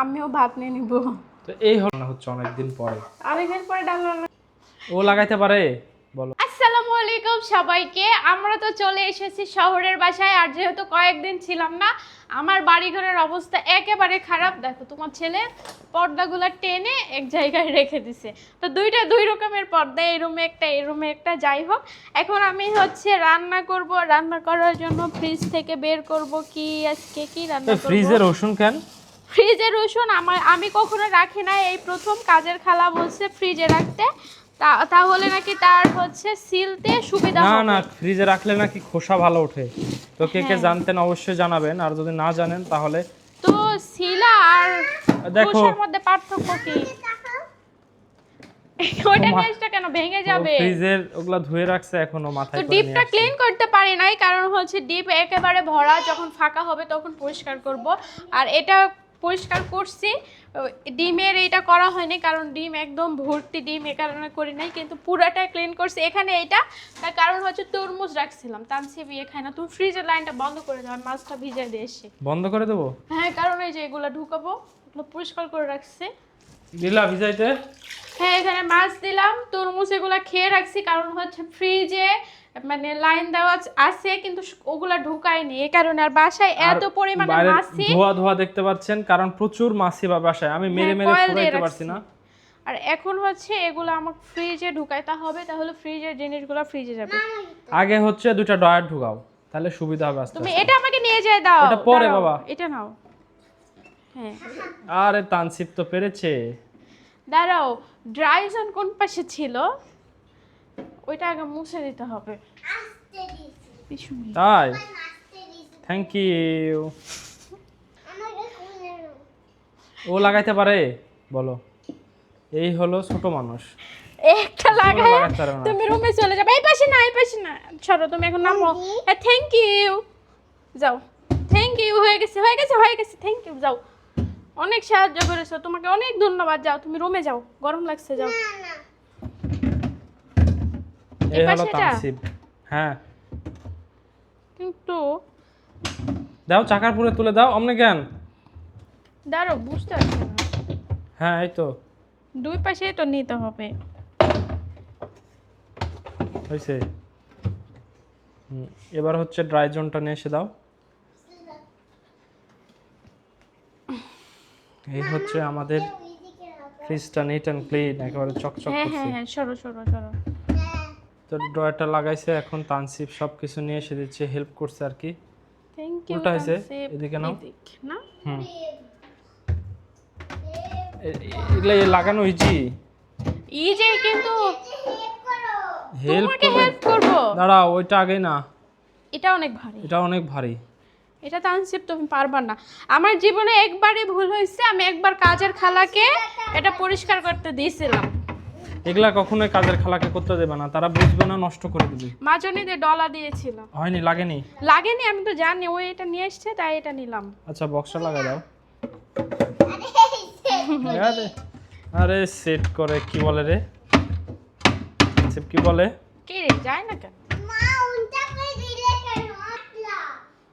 আমিও ভাত নিয়ে নিব। তো এই হলো না হচ্ছে অনেকদিন পরে। অনেকদিন পরে ডাল ও লাগাইতে পারে? বলো। আসসালামু আলাইকুম সবাইকে। আমরা তো চলে এসেছি শহরের বাসায় আর যেহেতু কয়েকদিন ছিলাম না আমার বাড়িঘরের অবস্থা একেবারে খারাপ। দেখো তোমার ছেলে পর্দাগুলো টেনে এক জায়গায় রেখে দিছে। তো দুইটা দুই রকমের পর্দা এই রুমে একটা এই রুমে একটা যাই হোক। এখন আমি হচ্ছে রান্না করব। রান্না করার জন্য ফ্রিজ থেকে বের করব। কি আজকে কি রান্না করব? ফ্রিজে রসুন কেন? ফ্রিজে রসুন আমার আমি কখনো রাখি না। এই প্রথম কাজের খালা বলছে ফ্রিজে রাখতে। তাহলে নাকি তার হচ্ছে সিলতে সুবিধা না না ফ্রিজে রাখলে নাকি খোসা ভালো ওঠে। তো কে কে হ্যাঁ। জানতেন অবশ্যই জানাবেন। আর যদি না জানেন তাহলে তো শিলা আর দেখো। মধ্যে পার্থক্য কি? কেন ভেঙে যাবে? ফ্রিজের ওগুলা ধুয়ে রাখছে এখনও তো মাথায় ডিপটা ক্লিন করতে পারি নাই কারণ হচ্ছে ডিপ একেবারে ভরা যখন ফাঁকা হবে তখন পরিষ্কার করব। আর এটা পরিষ্কার করছি। ডিমের এটা করা হয়নি কারণ ডিম একদম ভর্তি ডিম এ কারণে করি নাই কিন্তু পুরাটা ক্লিন করছি। এখানে এটা তার কারণ হচ্ছে তরমুজ রাখছিলাম তানসিব ইয়ে খায় না তুমি ফ্রিজের লাইনটা বন্ধ করে দাও মাছটা ভিজাই দিয়ে এসছি বন্ধ করে দেবো? হ্যাঁ কারণ এই যে এগুলো ঢুকাবো এগুলো পরিষ্কার করে রাখছি। দিলা ভিজাইতে? হ্যাঁ এখানে মাছ দিলাম তরমুজ এগুলা খেয়ে রাখছি কারণ হচ্ছে ফ্রিজে মানে লাইন দেওয়া আছে কিন্তু ওগুলা ঢুকায়নি। এই কারণে আর বাসায় এত পরিমাণে মাছি ধোয়া ধোয়া দেখতে পাচ্ছেন কারণ প্রচুর মাছি বা বাসায়। আমি মেরে হ্যাঁ, মেরে coil ফুরাইতে পারছি না। আর এখন হচ্ছে এগুলো আমাকে ফ্রিজে ঢুকাইতে হবে তাহলে ফ্রিজের জিনিসগুলো ফ্রিজে যাবে। আগে হচ্ছে দুইটা ডয়ার ঢুকাও তাহলে সুবিধা হবে আস্তে তুমি এটা আমাকে নিয়ে যেয়ে দাও। ওটা পরে বাবা। এটা নাও। হ্যাঁ। আরে তানসিপ তো পেরেছে। দাঁড়াও ড্রাই জোন কোন পাশে ছিল? ওইটা আগে মুছে দিতে হবে। তাই? থ্যাংক ইউ ও লাগাইতে পারে? বলো। এই হলো ছোট মানুষ। একটা লাগায়। তুমি রুমে চলে যাবে। এই পাশে না এই পাশে না। সরো তুমি এখন নামো। হ্যাঁ থ্যাংক ইউ যাও। থ্যাংক ইউ হয়ে গেছে হয়ে গেছে হয়ে গেছে। থ্যাংক ইউ যাও। অনেক সাহায্য করেছ। তোমাকে অনেক ধন্যবাদ। যাও তুমি রুমে যাও। গরম লাগছে যাও। হলো হ্যাঁ। কিন্তু দাও চাকার পুরে তুলে দাও অমনে জ্ঞান দাঁড়ো বুঝতে পারছি না। হ্যাঁ এই তো। দুই পাশে তো নিতে হবে। হয়েছে এবার হচ্ছে ড্রাই জোনটা নিয়ে এসে দাও। এই হচ্ছে আমাদের ফ্রিজটা নিট অ্যান্ড ক্লিন একেবারে চকচক হ্যাঁ করছে। হ্যাঁ হ্যাঁ সরো সরো সরো। তো ড্রয়ারটা লাগাইছে এখন তানসিপ সব কিছু নিয়ে এসে দিচ্ছে হেল্প করছে আর কি। থ্যাংক ইউ উল্টা হয়েছে, এদিকে নাও। না? হুম। এগুলা লাগানো ইজি ই যে কিন্তু হেল্প হেল্প করব। দাঁড়াও ওইটা আগে না। এটা অনেক ভারী। এটা অনেক ভারী। এটা তানসিপ তুমি পারবা না। আমার জীবনে একবারই ভুল হয়েছে আমি একবার কাজের খালাকে এটা পরিষ্কার করতে দিয়েছিলাম। এগুলা কখনোই কাজের খালাকে করতে দেবে না তারা বুঝবে না নষ্ট করে দেবে। মাজনিতে ডলা দিয়েছিল। হয়নি লাগেনি? লাগেনি আমি তো জানি ও এটা নিয়ে এসছে তাই এটা নিলাম। আচ্ছা বক্সটা লাগাই দাও। আরে আরে সেট করে কি বলে রে? সেট কি বলে? কে রে যায় না কেন?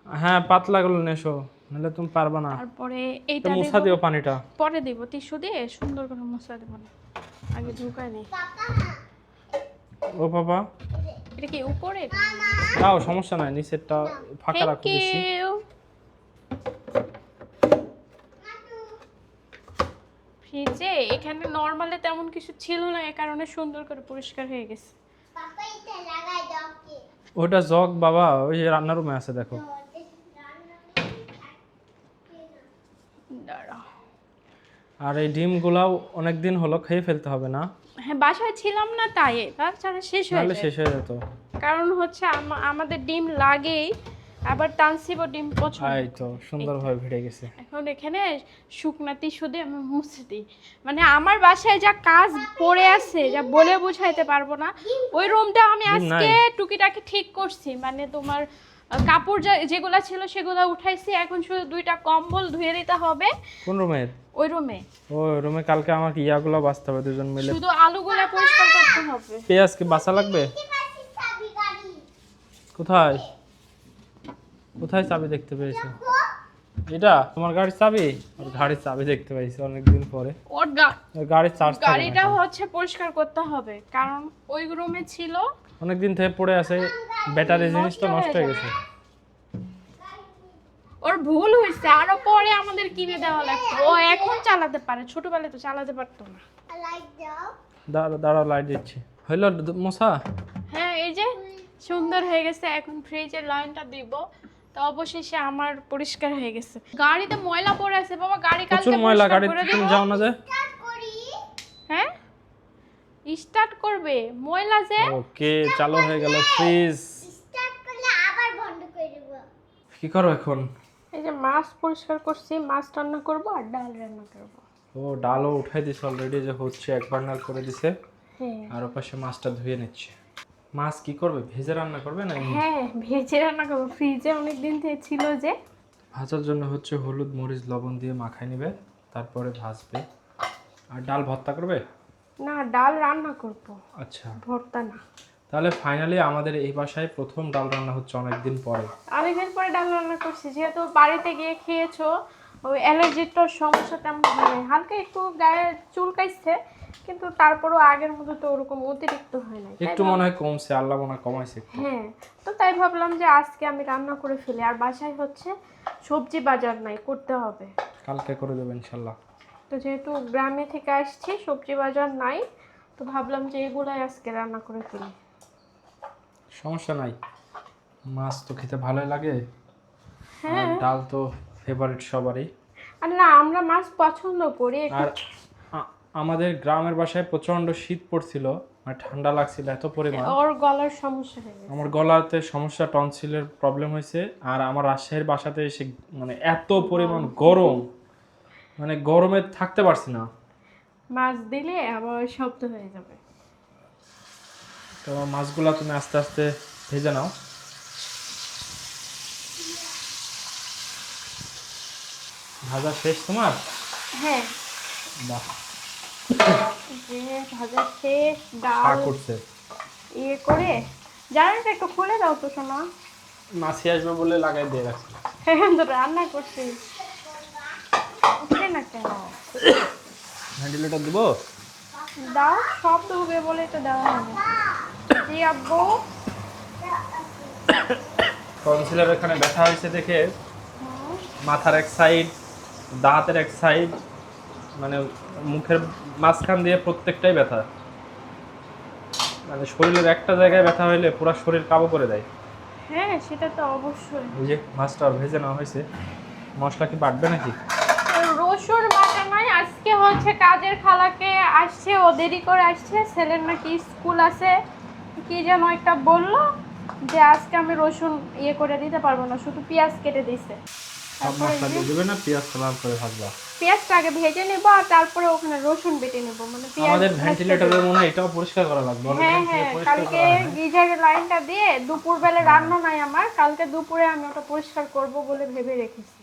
হ্যাঁ পাতলা গুলো নেশো নাহলে তুমি পারবে না। তারপরে তো এইটা মুছা দেবো। দিও পানিটা। পরে দিব টিস্যু দিয়ে সুন্দর করে মশলা দেবো। না আগে ঢুকায় ও বাবা। এটা কি উপরে দাও সমস্যা নাই নিচেরটা ফাঁকা রাখো বেশি। ফ্রিজে এখানে নর্মালে তেমন কিছু ছিল না এ কারণে সুন্দর করে পরিষ্কার হয়ে গেছে। ওটা জগ বাবা ওই যে রান্নার রুমে আছে দেখো দাঁড়াও আর এই ডিমগুলাও অনেক দিন হলো খেয়ে ফেলতে হবে না। হ্যাঁ বাসায় ছিলাম না তাই তাছাড়া শেষ হয়ে নাহলে শেষ হয়ে যেত। কারণ হচ্ছে আমাদের ডিম লাগেই আবার তানসিবও ডিম পছন্দ এই তো সুন্দরভাবে ভিড়ে গেছে। এখন এখানে শুকনা টিস্যু দিয়ে আমি মুছে দিই। মানে আমার বাসায় যা কাজ পড়ে আছে যা বলে বুঝাইতে পারব না ওই রুমটা আমি আজকে। টুকিটাকি ঠিক করছি। মানে তোমার কাপড় যা- যেগুলা ছিল সেগুলো উঠাইছি। এখন শুধু দুইটা কম্বল ধুয়ে দিতে হবে। কোন রুমের ওই রুমে। ও রুমে কালকে আমাকে ইয়াগুলো বাঁচতে হবে দুজন মিলে। শুধু আলুগুলা পরিষ্কার করতে হবে। পেঁয়াজ কি বাসা লাগবে? কোথায়? কোথায় চাবি দেখতে পেয়েছ? এটা তোমার গাড়ির চাবি? ওর গাড়ির চাবি দেখতে পাইছি অনেকদিন পরে। ওর গাড়ির চার্জ গাড়িটা হচ্ছে পরিষ্কার করতে হবে কারণ ওই রুমে ছিল। অনেকদিন থেকে পড়ে আছে। ব্যাটারি জিনিস তো নষ্ট হয়ে গেছে। ওর ভুল হয়েছে আরও পরে আমাদের কিনে দেওয়া লাগতো ও এখন চালাতে পারে ছোটবেলায় তো চালাতে পারতো না। দাঁড়া দাঁড়াও লাইট দিচ্ছি। হইল মশা? হ্যাঁ এই যে সুন্দর হয়ে গেছে এখন ফ্রিজের লাইনটা দিব। তো অবশেষে আমার পরিষ্কার হয়ে গেছে। গাড়িতে ময়লা পড়ে আছে বাবা গাড়ি কালকে ময়লা গাড়ি তুমি যাও না যে। হ্যাঁ? স্টার্ট করবে ময়লা যে। ওকে চালু হয়ে গেল ফ্রিজ স্টার্ট করলে আবার বন্ধ করে দেবো। কি করো এখন? এই যে মাছ পরিষ্কার করছি মাছ রান্না করব আর ডাল রান্না করব। ও ডালও উঠাই দিছে অলরেডি যে হচ্ছে এক বার্নার করে দিছে। হ্যাঁ। আর ওপাশে মাছটা ধুয়ে নিচ্ছে। মাছ কি করবে ভেজে রান্না করবে না হ্যাঁ ভেজে রান্না করব। ফ্রিজে অনেক দিন থেকে ছিল যে। ভাজার জন্য হচ্ছে হলুদ মরিচ লবণ দিয়ে মাখাই নেবে তারপরে ভাজবে। আর ডাল ভর্তা করবে? না ডাল রান্না করব। আচ্ছা। ভর্তা না। তাহলে ফাইনালি আমাদের এই বাসায় প্রথম ডাল রান্না হচ্ছে অনেকদিন পরে। অনেকদিন পরে ডাল রান্না করছি। যেহেতু বাড়িতে গিয়ে খেয়েছো ওই অ্যালার্জির সমস্যা তেমন হয় হালকা একটু গায়ে চুলকাইছে কিন্তু তারপরও আগের মতো তো ওরকম অতিরিক্ত হয় তাই একটু মনে হয় কমছে আল্লাহ মনে হয় কমাইছে হ্যাঁ তো তাই ভাবলাম যে আজকে আমি রান্না করে ফেলি। আর বাসায় হচ্ছে সবজি বাজার নাই করতে হবে। কালকে করে দেবে ইনশাল্লাহ। তো যেহেতু গ্রামে থেকে আসছি সবজি বাজার নাই তো ভাবলাম যে এগুলাই আজকে রান্না করে ফেলি। সমস্যা নাই। মাছ তো খেতে ভালোই লাগে হ্যাঁ। ডাল তো ফেভারিট সবারই। আর না আমরা মাছ পছন্দ করি আর আমাদের গ্রামের বাসায় প্রচণ্ড শীত পড়ছিল মানে ঠান্ডা লাগছিল এত পরিমাণ। ওর গলার সমস্যা হয়ে গেছে। আমার গলাতে সমস্যা টনসিলের প্রবলেম হয়েছে আর আমার রাজশাহীর বাসাতে এসে মানে এত পরিমাণ গরম। মানে গরমে থাকতে পারছি না। মাছ দিলে আবার শব্দ হয়ে যাবে। তো মাছগুলা তুমি আস্তে আস্তে ভেজে নাও। ভাজা শেষ তোমার? হ্যাঁ। বাহ। যে ভাজা শেষ ডাল করছে। ইয়ে করে জানাটা একটু খুলে দাও তো শোনা মাছি আসবে বলে লাগাই দিয়ে রাখছি। তো রান্না করছি। উঠে না কেন? ভেন্টিলেটর দেবো? দাও সব ডুবে বলে তো দেওয়া হবে। জি আব্বু। টনসিলের এখানে ব্যথা হয়েছে দেখে। মাথার এক সাইড দাঁতের এক সাইড মানে মুখের মাঝখান দিয়ে প্রত্যেকটাই ব্যথা। মানে শরীরের একটা জায়গায় ব্যথা হইলে পুরো শরীর কাবু করে দেয়। হ্যাঁ সেটা তো অবশ্যই। এই যে মাছটা ভেজে নেওয়া হয়েছে। মশলা কি বাটবে নাকি? আজকে হচ্ছে কাজের খালাকে আসছে ও দেরি করে আসছে। ছেলের নাকি স্কুল আছে। কি যেন একটা বলল যে আজকে আমি রসুন ইয়ে করে দিতে পারব না শুধু পেঁয়াজ কেটে দিছে। পেঁয়াজটা আগে ভেজে নেব আর তারপরে ওখানে রসুন বেটে নেব। মানে আমাদের ভেন্টিলেটরের মনে এটাও পরিষ্কার করা লাগবে হ্যাঁ হ্যাঁ কালকে গিজারের লাইনটা দিয়ে দুপুর বেলা রান্না নাই আমার কালকে দুপুরে আমি ওটা পরিষ্কার করব বলে ভেবে রেখেছি।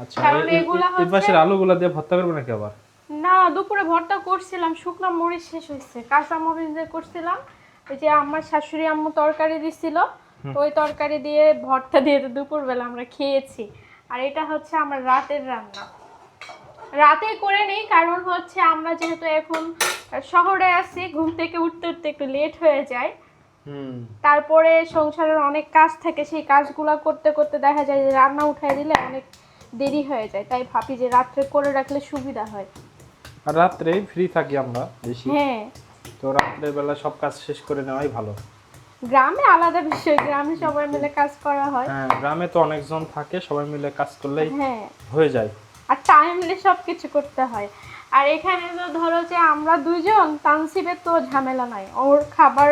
আচ্ছা এই- এই- এগুলা এই পাশের আলুগুলা দিয়ে ভর্তা করবে নাকি আবার? না দুপুরে ভর্তা করছিলাম শুকনো মরিচ শেষ হয়েছে। কাঁচা মরিচ দিয়ে করছিলাম। ওই যে আমার শাশুড়ি আম্মু তরকারি দিছিল তো ওই তরকারি দিয়ে ভর্তা দিয়ে তো দুপুরবেলা আমরা খেয়েছি। আর এটা হচ্ছে আমার রাতের রান্না। রাতে করে নেই কারণ হচ্ছে আমরা যেহেতু এখন শহরে আছি ঘুম থেকে উঠতে উঠতে একটু লেট হয়ে যায়। হুম। তারপরে সংসারের অনেক কাজ থাকে সেই কাজগুলো করতে করতে দেখা যায় যে রান্না উঠাই দিলে অনেক দেরি হয়ে যায়। তাই ভাবি যে রাত্রে করে রাখলে সুবিধা হয়। আর রাত্রে ফ্রি থাকি আমরা বেশি। হ্যাঁ। তো রাত্রের বেলা সব কাজ শেষ করে নেওয়াই ভালো। গ্রামে আলাদা বিষয়। গ্রামে সবাই মিলে কাজ করা হয়। হ্যাঁ গ্রামে তো অনেকজন থাকে সবাই মিলে কাজ করলেই হ্যাঁ। হয়ে যায়। আর টাইমলি সবকিছু করতে হয়। আর এখানে তো ধরো যে আমরা দুইজন তানসিবের তো ঝামেলা নাই। ওর খাবার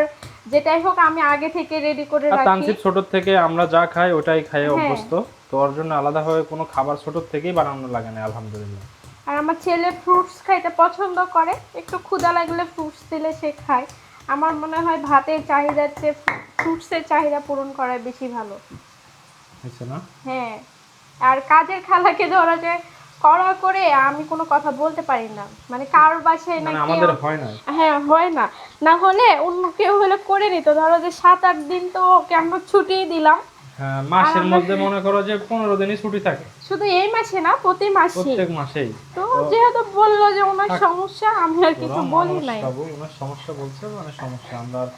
যেটাই হোক আমি আগে থেকে রেডি করে আর রাখি। তানসিব ছোট থেকে আমরা যা খাই ওটাই খাই হ্যাঁ। অভ্যস্ত। তো ওর জন্য আলাদাভাবে কোনো খাবার ছোট থেকেই বানানো লাগে না আলহামদুলিল্লাহ। আর আমার ছেলে ফ্রুটস খাইতে পছন্দ করে। একটু ক্ষুধা লাগলে ফ্রুটস দিলে সে খায়। আমার মনে হয় ভাতের চাহিদার চেয়ে ফ্রুটসের চাহিদা পূরণ করাই বেশি ভালো। হ্যাঁ। আর কাজের খালাকে ধরা যায় করা করে আমি কোনো কথা বলতে পারি না। মানে কারোর বাসায় না মানে আমাদের হয় না। হ্যাঁ হয় না। না হলে অন্য কেউ হলে করে নিত। ধরো যে সাত আট দিন তো ওকে আমরা ছুটিয়ে দিলাম। হ্যাঁ মাসের মধ্যে মনে করো যে পনেরো দিনই ছুটি থাকে। শুধু এই মাসে না প্রতি মাসে প্রত্যেক মাসেই। তো যেহেতু বলল যে ওনার সমস্যা আমি আর কিছু বলি নাই। ওনার সমস্যা বলছে মানে সমস্যা। আমরা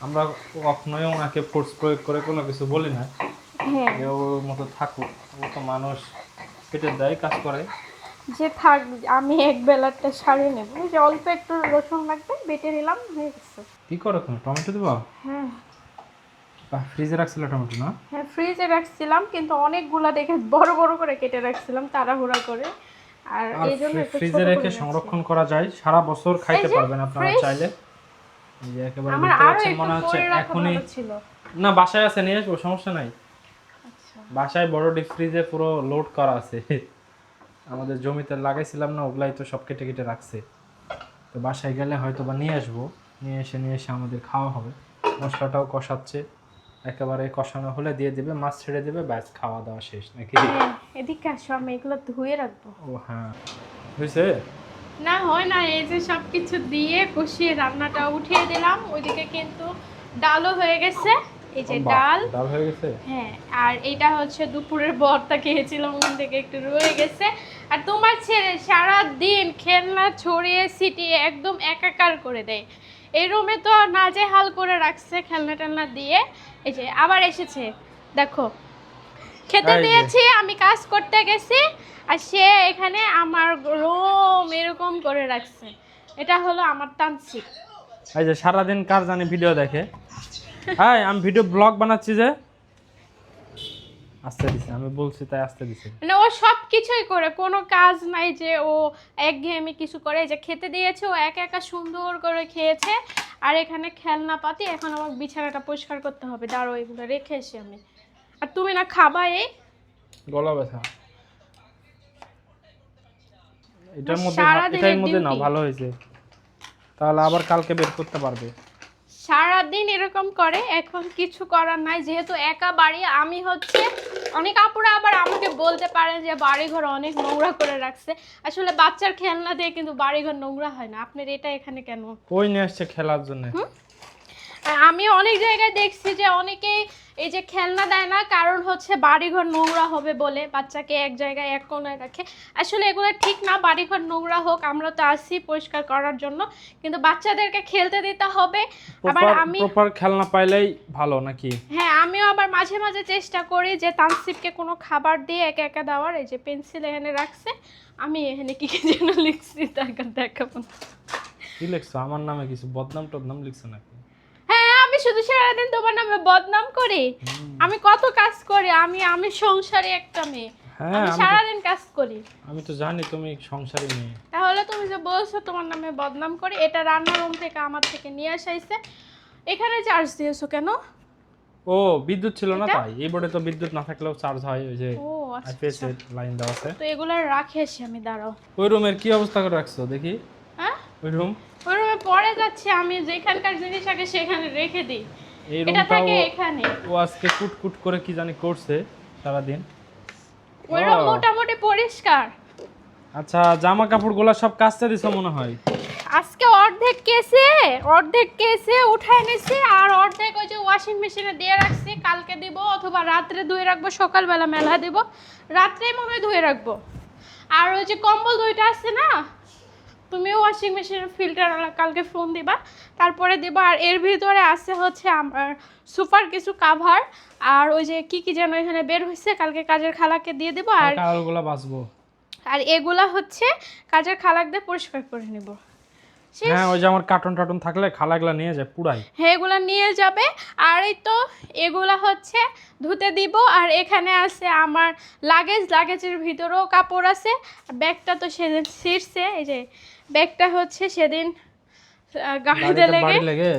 আমরা কখনোই ওনাকে ফোর্স প্রয়োগ করে কোনো কিছু বলি না। হ্যাঁ। যে ওর মতো থাকুক। ও তো মানুষ। পেটের দায় কাজ করে। যে থাক আমি এক বেলারটা সারিয়ে নেব। যে অল্প একটু রসুন লাগবে বেটে নিলাম হয়ে গেছে। কি করো তুমি টমেটো দিবা? হ্যাঁ। ফ্রিজে রাখছিল টমেটো না? হ্যাঁ ফ্রিজে রাখছিলাম কিন্তু অনেকগুলা দেখে বড় বড় করে কেটে রাখছিলাম তাড়াহুড়া করে। আর এই জন্য ফ্রিজে রেখে সংরক্ষণ করা যায় সারা বছর খাইতে পারবেন আপনারা চাইলে। এই যে একেবারে আমার আরও একটু মনে হচ্ছে এখনই না বাসায় আছে নিয়ে আসব সমস্যা নাই। বাসায় বড় ডিপ ফ্রিজে পুরো লোড করা আছে। আমাদের জমিতে লাগাইছিলাম না ওগুলাই তো সব কেটে কেটে রাখছে। তো বাসায় গেলে হয়তো বা নিয়ে আসব। নিয়ে এসে নিয়ে এসে আমাদের খাওয়া হবে। মশলাটাও কষাচ্ছে। একেবারে কষানো হলে দিয়ে দেবে মাছ ছেড়ে দেবে ব্যাস খাওয়া দাওয়া শেষ নাকি? এদিকে আসো আমি এগুলো ধুয়ে রাখব। ও হ্যাঁ। বুঝছে না হয় না এই যে সব কিছু দিয়ে কষিয়ে রান্নাটা উঠিয়ে দিলাম। ওইদিকে কিন্তু ডালও হয়ে গেছে। এই যে ডাল। ডাল হয়ে গেছে? হ্যাঁ আর এটা হচ্ছে দুপুরের বরটা খেয়েছিলাম ওখান থেকে একটু রয়ে গেছে। আর তোমার ছেলে সারা দিন খেলনা ছড়িয়ে ছিটিয়ে একদম একাকার করে দেয়। এই রুমে তো নাজেহাল করে রাখছে খেলনা টেলনা দিয়ে। এই যে আবার এসেছে দেখো। খেতে দিয়েছি আমি কাজ করতে গেছি আর সে এখানে আমার রুম এরকম করে রাখছে। এটা হলো আমার তান্ত্রিক এই যে সারাদিন কার জানি ভিডিও দেখে? হ্যাঁ আমি ভিডিও ব্লগ বানাচ্ছি যে। আসতে দিছে আমি বলছি তাই আসতে দিছে। মানে ও সব কিছুই করে কোনো কাজ নাই যে ও একঘেয়েমি কিছু করে। যে খেতে দিয়েছে ও একা একা সুন্দর করে খেয়েছে। আর এখানে খেলনা পাতি এখন আমার বিছানাটা পরিষ্কার করতে হবে। দাঁড়ো এগুলো রেখে এসে আমি। আর তুমি না খাবা এই? গলা ব্যথা। এটার মধ্যে এটার মধ্যে না ভালো হয়েছে। তাহলে আবার কালকে বের করতে পারবে। সারাদিন এরকম করে এখন কিছু করার নাই। যেহেতু একা বাড়ি আমি হচ্ছে অনেক আপুরা আবার আমাকে বলতে পারেন যে বাড়িঘর অনেক নোংরা করে রাখছে। আসলে বাচ্চার খেলনা দিয়ে কিন্তু বাড়িঘর নোংরা হয় না। আপনার এটা এখানে কেন? ওই নিয়ে আসছে খেলার জন্য? আমি অনেক জায়গায় দেখছি যে অনেকেই এই যে খেলনা দেয় না কারণ হচ্ছে বাড়িঘর নোংরা হবে বলে বাচ্চাকে এক জায়গায় এক কোনায় রাখে। আসলে এগুলো ঠিক না বাড়িঘর নোংরা হোক আমরা তো আসি পরিষ্কার করার জন্য কিন্তু বাচ্চাদেরকে খেলতে দিতে হবে। আবার আমি প্রপার খেলনা পাইলেই ভালো নাকি? হ্যাঁ আমিও আবার মাঝে মাঝে চেষ্টা করি যে তানসিবকে কোনো খাবার দিয়ে একা একা দেওয়ার এই যে পেন্সিল এখানে রাখছে। আমি এখানে কি কি যেন লিখছি তাকে দেখাবো কি লিখছো? আমার নামে কিছু বদনাম টদনাম লিখছো নাকি? শুধু সারাদিন তোমার নামে বদনাম করি? আমি কত কাজ করি? আমি আমি সংসারে একটা মেয়ে। হ্যাঁ আমি তো- সারাদিন কাজ করি। আমি তো জানি তুমি সংসারী মেয়ে। তাহলে তুমি যে বলছো তোমার নামে বদনাম করি এটা রান্নার রুম থেকে আমার থেকে নিয়ে আসাইছে। এখানে চার্জ দিয়েছ কেন? ও বিদ্যুৎ ছিল না? তাই। এই বোর্ডে তো বিদ্যুৎ না থাকলেও চার্জ হয় ওই যে আইপিএস লাইন দেওয়া আছে। তো এগুলো রাখে আমি দাঁড়াও। ওই রুমের কি অবস্থা করে রাখছো? দেখি। ওই রুম ওই রুমে পরে যাচ্ছে আমি যেখানকার জিনিস আগে সেখানে রেখে দিই। এই রুমটা থাকে এখানে। ও আজকে কুট কুট করে কি জানি করছে সারাদিন। ওই রুম মোটামুটি পরিষ্কার। আচ্ছা জামা কাপড়গুলো সব কাচতে দিছো মনে হয়? আজকে অর্ধেক কেসে অর্ধেক কেসে উঠায় নিছি আর অর্ধেক ওই যে ওয়াশিং মেশিনে দিয়ে রাখছি কালকে দিব অথবা রাত্রে ধুয়ে রাখব সকালবেলা মেলা দিব রাত্রে মনে হয় ধুয়ে রাখব। আর ওই যে কম্বল দুইটা আছে না তুমিও ওয়াশিং মেশিনের ফিল্টার কালকে ফোন দিবা। তারপরে দিবা আর এর ভিতরে আছে হচ্ছে আমার সুপার কিছু কাভার আর ওই যে কি কি যেন এখানে বের হয়েছে কালকে কাজের খালাকে দিয়ে দেবো আর বাঁচবো। আর এগুলা হচ্ছে কাজের খালাক দিয়ে পরিষ্কার করে নেব। হ্যাঁ ওই যে আমার কার্টুন থাকলে খালাগুলা নিয়ে যায় পুরাই হ্যাঁ এগুলা নিয়ে যাবে। আর এই তো এগুলা হচ্ছে ধুতে দিব আর এখানে আছে আমার লাগেজ লাগেজের ভিতরেও কাপড় আছে। ব্যাগটা তো সেদিন ছিঁড়ছে এই যে ব্যাগটা হচ্ছে সেদিন গাড়িতে লেগে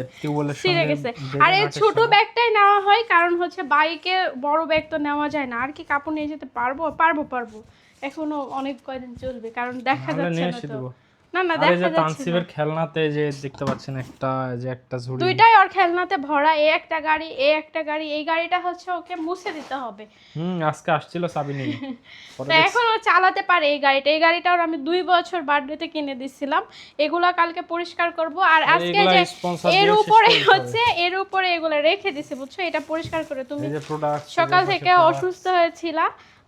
ছিঁড়ে গেছে। আর এই ছোট ব্যাগটাই নেওয়া হয় কারণ হচ্ছে বাইকে বড় ব্যাগ তো নেওয়া যায় না। আর কি কাপড় নিয়ে যেতে পারব? পারব পারব। এখনও অনেক কয়দিন চলবে কারণ দেখা যাচ্ছে না তো। না না দেখা যাচ্ছে তানসিবের খেলনাতে যে দেখতে পাচ্ছেন একটা যে একটা ঝুড়ি। দুইটাই ওর খেলনাতে ভরা এই একটা গাড়ি এই একটা গাড়ি এই গাড়িটা হচ্ছে ওকে মুছে দিতে হবে। হুম আজকে আসছিল চাবি দেখছি- এখন ও চালাতে পারে এই গাড়িটা। এই গাড়িটা ওর আমি দুই বছর বার্থডেতে কিনে দিছিলাম। এগুলা কালকে পরিষ্কার করব। আর আজকে যে এর উপরে হচ্ছে এর উপরে এগুলা রেখে দিছি বুঝছ? এটা পরিষ্কার করে তুমি সকাল থেকে অসুস্থ হয়েছিল।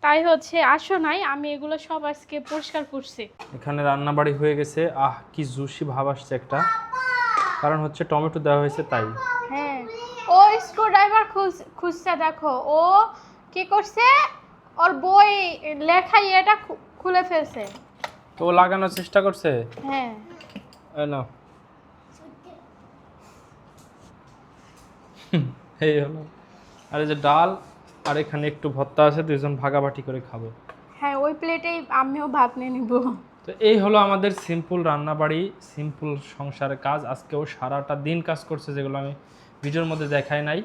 তাই হচ্ছে আসো নাই আমি এগুলো সব আজকে পরিষ্কার করছি। এখানে রান্না বাড়ি হয়ে গেছে। আহ কি জুসি ভাব আসছে একটা। কারণ হচ্ছে টমেটো দেওয়া হয়েছে তাই। হ্যাঁ। ও স্ক্রু ড্রাইভার খুঁজছে দেখো। ও কি করছে? ওর বই লেখা এটা খুলে ফেলছে। তো ও লাগানোর চেষ্টা করছে? হ্যাঁ। এই নাও। এই হলো। আর এই যে ডাল আর এখানে একটু ভর্তা আছে দুজন ভাগাভাগি করে খাব। হ্যাঁ ওই প্লেটেই আমিও ভাত নিয়ে নিব। তো এই হলো আমাদের সিম্পল রান্নাবাড়ি সিম্পল সংসারের কাজ। আজকেও সারাটা দিন কাজ করছে যেগুলো আমি ভিডিওর মধ্যে দেখাই নাই।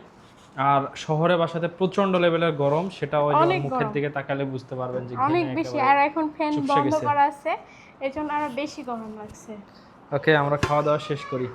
আর শহরে বাসাতে প্রচণ্ড লেভেলের গরম সেটা ওই মুখের দিকে তাকালে বুঝতে পারবেন যে অনেক বেশি আর এখন ফ্যান বন্ধ করা আছে এজন্য আরও বেশি গরম লাগছে। ওকে আমরা খাওয়া দাওয়া শেষ করি।